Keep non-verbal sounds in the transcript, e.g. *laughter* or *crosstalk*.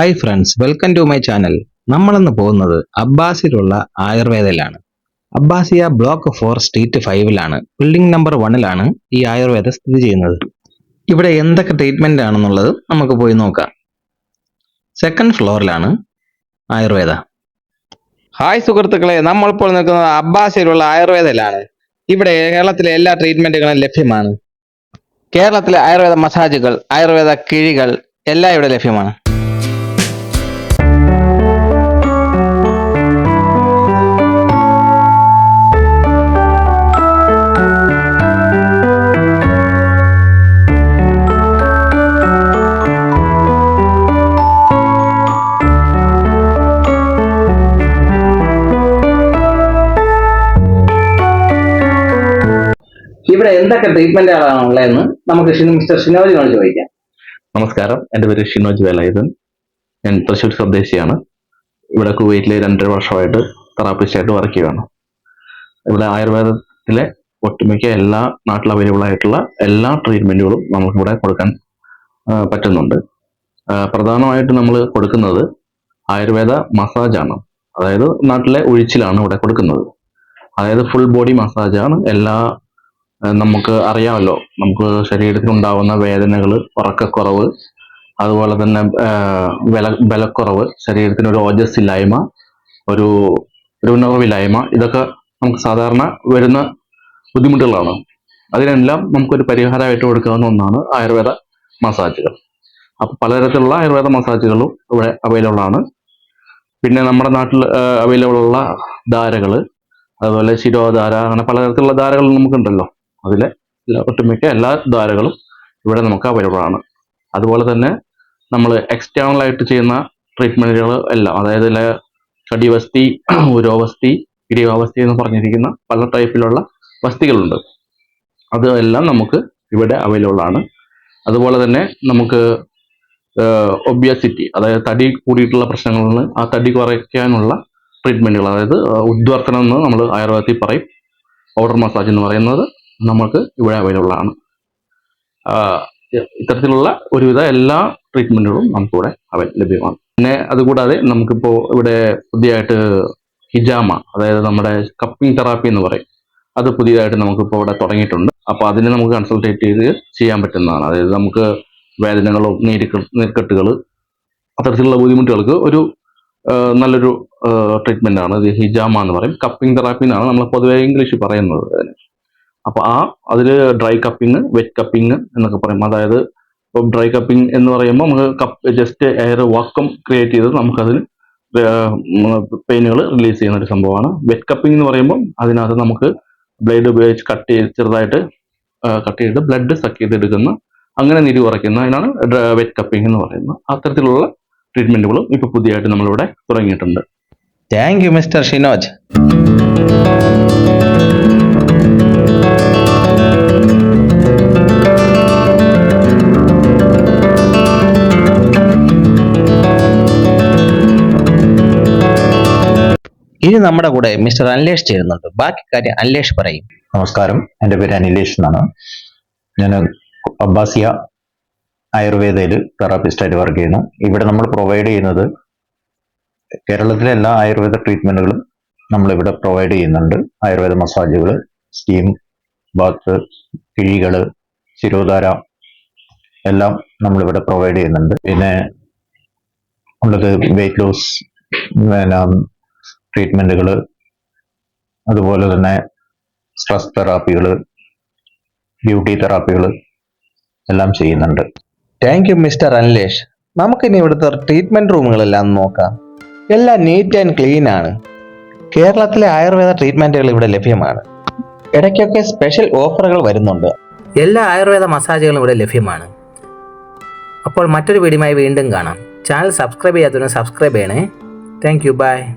Hi friends welcome to my channel നമ്മളിന്ന് പോകുന്നത് അബ്ബാസിലുള്ള ആയുർവേദയിലാണ്. അബ്ബാസിയ ബ്ലോക്ക് ഫോർ സ്ട്രീറ്റ് ഫൈവിലാണ് ബിൽഡിംഗ് നമ്പർ വണ്ണിലാണ് ഈ ആയുർവേദ സ്ഥിതി ചെയ്യുന്നത്. ഇവിടെ എന്തൊക്കെ ട്രീറ്റ്മെന്റ് ആണെന്നുള്ളത് നമുക്ക് പോയി നോക്കാം. സെക്കൻഡ് ഫ്ലോറിലാണ് ആയുർവേദ. ഹായ് സുഹൃത്തുക്കളെ നമ്മളിപ്പോൾ നിൽക്കുന്നത് അബ്ബാസിയിലുള്ള ആയുർവേദയിലാണ്. ഇവിടെ കേരളത്തിലെ എല്ലാ ട്രീറ്റ്മെന്റുകളും ലഭ്യമാണ്. കേരളത്തിലെ ആയുർവേദ മസാജുകൾ ആയുർവേദ കിഴികൾ എല്ലാം ഇവിടെ ലഭ്യമാണ്. എന്തൊക്കെ ട്രീറ്റ്മെന്റുകളാണ് ഉള്ളതെന്ന് നമുക്ക് മിസ്റ്റർ ഷിനോജിനോട് ചോദിക്കാം. നമസ്കാരം. എന്റെ പേര് ഷിനോജ് വേലായുധൻ. ഞാൻ തൃശ്ശൂർ സ്വദേശിയാണ്. ഇവിടെ കുവൈറ്റിലെ രണ്ടര വർഷമായിട്ട് തെറാപ്പിസ്റ്റായിട്ട് വർക്ക് ചെയ്യുകയാണ്. ഇവിടെ ആയുർവേദത്തിലെ ഒട്ടുമിക്ക എല്ലാ നാട്ടിൽ അവൈലബിൾ ആയിട്ടുള്ള എല്ലാ ട്രീറ്റ്മെന്റുകളും നമുക്ക് ഇവിടെ കൊടുക്കാൻ പറ്റുന്നുണ്ട്. പ്രധാനമായിട്ട് നമ്മൾ കൊടുക്കുന്നത് ആയുർവേദ മസാജാണ് അതായത് നാട്ടിലെ ഒഴിച്ചിലാണ് ഇവിടെ കൊടുക്കുന്നത്. അതായത് ഫുൾ ബോഡി മസാജാണ് എല്ലാ നമുക്ക് അറിയാമല്ലോ. നമുക്ക് ശരീരത്തിൽ ഉണ്ടാകുന്ന വേദനകൾ ഉറക്കക്കുറവ് അതുപോലെ തന്നെ ബല ബലക്കുറവ് ശരീരത്തിന് ഒരു ഓജസ്സില്ലായ്മ ഒരു ഒരു ഉണർവില്ലായ്മ ഇതൊക്കെ നമുക്ക് സാധാരണ വരുന്ന ബുദ്ധിമുട്ടുകളാണ്. അതിനെല്ലാം നമുക്കൊരു പരിഹാരമായിട്ട് കൊടുക്കാവുന്ന ഒന്നാണ് ആയുർവേദ മസാജുകൾ. അപ്പൊ പലതരത്തിലുള്ള ആയുർവേദ മസാജുകളും ഇവിടെ അവൈലബിൾ ആണ് പിന്നെ നമ്മുടെ നാട്ടിൽ അവൈലബിൾ ഉള്ള ധാരകൾ അതുപോലെ ശിരോധാര അങ്ങനെ പലതരത്തിലുള്ള ധാരകൾ നമുക്കുണ്ടല്ലോ. അതിലെ എല്ലാ- ഒട്ടുമിക്ക എല്ലാ ദ്വാരകളും ഇവിടെ നമുക്ക് അവൈലബിൾ ആണ്. അതുപോലെ തന്നെ നമ്മൾ എക്സ്റ്റേണൽ ആയിട്ട് ചെയ്യുന്ന ട്രീറ്റ്മെന്റുകൾ എല്ലാം അതായത് കടിവസ്തി *clears throat* ഉരോവസ്തി ഇടിവാവസ്തി എന്ന് പറഞ്ഞിരിക്കുന്ന പല ടൈപ്പിലുള്ള വസ്തികളുണ്ട്. അതെല്ലാം നമുക്ക് ഇവിടെ അവൈലബിൾ ആണ്. അതുപോലെ തന്നെ നമുക്ക് ഒബിയസിറ്റി അതായത് തടി കൂടിയിട്ടുള്ള പ്രശ്നങ്ങളിൽ ആ തടി കുറയ്ക്കാനുള്ള ട്രീറ്റ്മെന്റുകൾ അതായത് ഉദ്വർത്തനം എന്ന് നമ്മൾ ആയുർവേദത്തിൽ പറയും. പൗഡർ മസാജ് എന്ന് പറയുന്നത്. നമുക്ക് ഇവിടെ അവൈലബിൾ ആണ്. ഇത്തരത്തിലുള്ള ഒരുവിധ എല്ലാ ട്രീറ്റ്മെന്റുകളും നമുക്കിവിടെ അവൈ ലഭ്യമാണ്. പിന്നെ അതുകൂടാതെ നമുക്കിപ്പോൾ ഇവിടെ പുതിയതായിട്ട് ഹിജാമ അതായത് നമ്മുടെ കപ്പിംഗ് തെറാപ്പി എന്ന് പറയും. അത് പുതിയതായിട്ട് നമുക്കിപ്പോൾ ഇവിടെ തുടങ്ങിയിട്ടുണ്ട്. അപ്പോൾ അതിനെ നമുക്ക് കൺസൾട്ടേറ്റ് ചെയ്ത് ചെയ്യാൻ പറ്റുന്നതാണ്. അതായത് നമുക്ക് വേദനകളോ നീരുക്ക നീർക്കെട്ടുകൾ അത്തരത്തിലുള്ള ബുദ്ധിമുട്ടുകൾക്ക് ഒരു നല്ലൊരു ട്രീറ്റ്മെന്റ് ആണ്. ഇത് ഹിജാമ എന്ന് പറയും. കപ്പിംഗ് തെറാപ്പി എന്നാണ് നമ്മൾ പൊതുവേ ഇംഗ്ലീഷിൽ പറയുന്നത്. അതിന് അപ്പൊ ആ അതിൽ ഡ്രൈ കപ്പിങ് വെറ്റ് കപ്പിങ് എന്നൊക്കെ പറയും. അതായത് ഇപ്പം ഡ്രൈ കപ്പിംഗ് എന്ന് പറയുമ്പോൾ നമുക്ക് cup just air vacuum create ചെയ്ത് നമുക്കതിന് പെയിനുകൾ റിലീസ് ചെയ്യുന്ന ഒരു സംഭവമാണ്. വെറ്റ് കപ്പിംഗ് എന്ന് പറയുമ്പോൾ അതിനകത്ത് നമുക്ക് ബ്ലേഡ് ഉപയോഗിച്ച് കട്ട് ചെയ്ത് ചെറുതായിട്ട് കട്ട് ചെയ്ത് ബ്ലഡ് സക്ക് ചെയ്തെടുക്കുന്ന അങ്ങനെ നിരി കുറയ്ക്കുന്ന അതിനാണ് വെറ്റ് കപ്പിംഗ് എന്ന് പറയുന്നത്. അത്തരത്തിലുള്ള ട്രീറ്റ്മെന്റുകളും ഇപ്പൊ പുതിയതായിട്ട് നമ്മളിവിടെ തുടങ്ങിയിട്ടുണ്ട്. താങ്ക് യു മിസ്റ്റർ ഷിനോജ് ഇനി നമ്മുടെ കൂടെ മിസ്റ്റർ അനിലേഷ് ചേരുന്നുണ്ട്. ബാക്കി കാര്യം അനിലേഷ് പറയും. നമസ്കാരം. എന്റെ പേര് അനിലേഷ് എന്നാണ്. ഞാൻ അബ്ബാസിയ ആയുർവേദയിൽ തെറാപ്പിസ്റ്റായിട്ട് വർക്ക് ചെയ്യുന്നു. ഇവിടെ നമ്മൾ പ്രൊവൈഡ് ചെയ്യുന്നത് കേരളത്തിലെ എല്ലാ ആയുർവേദ ട്രീറ്റ്മെന്റുകളും നമ്മളിവിടെ പ്രൊവൈഡ് ചെയ്യുന്നുണ്ട്. ആയുർവേദ മസാജുകൾ സ്റ്റീം ബാത്ത് കിഴികൾ ശിരോധാര എല്ലാം നമ്മളിവിടെ പ്രൊവൈഡ് ചെയ്യുന്നുണ്ട്. പിന്നെ ഉള്ളത് വെയിറ്റ് ലോസ് പിന്നെ ട്രീറ്റ്മെന്റുകൾ അതുപോലെ തന്നെ സ്ട്രെസ് തെറാപ്പികൾ ബ്യൂട്ടി തെറാപ്പികൾ എല്ലാം ചെയ്യുന്നുണ്ട്. Thank you mister Anilesh. നമുക്കിനി ഇവിടുത്തെ ട്രീറ്റ്മെന്റ് റൂമുകളെല്ലാം നോക്കാം. എല്ലാം നീറ്റ് ആൻഡ് ക്ലീൻ ആണ്. കേരളത്തിലെ ആയുർവേദ ട്രീറ്റ്മെന്റുകൾ ഇവിടെ ലഭ്യമാണ്. ഇടയ്ക്കൊക്കെ സ്പെഷ്യൽ ഓഫറുകൾ വരുന്നുണ്ട്. എല്ലാ ആയുർവേദ മസാജുകളും ഇവിടെ ലഭ്യമാണ്. അപ്പോൾ മറ്റൊരു വീഡിയോയുമായി വീണ്ടും കാണാം. ചാനൽ സബ്സ്ക്രൈബ് ചെയ്യാത്തവരും സബ്സ്ക്രൈബ് ചെയ്യണേ. Thank you bye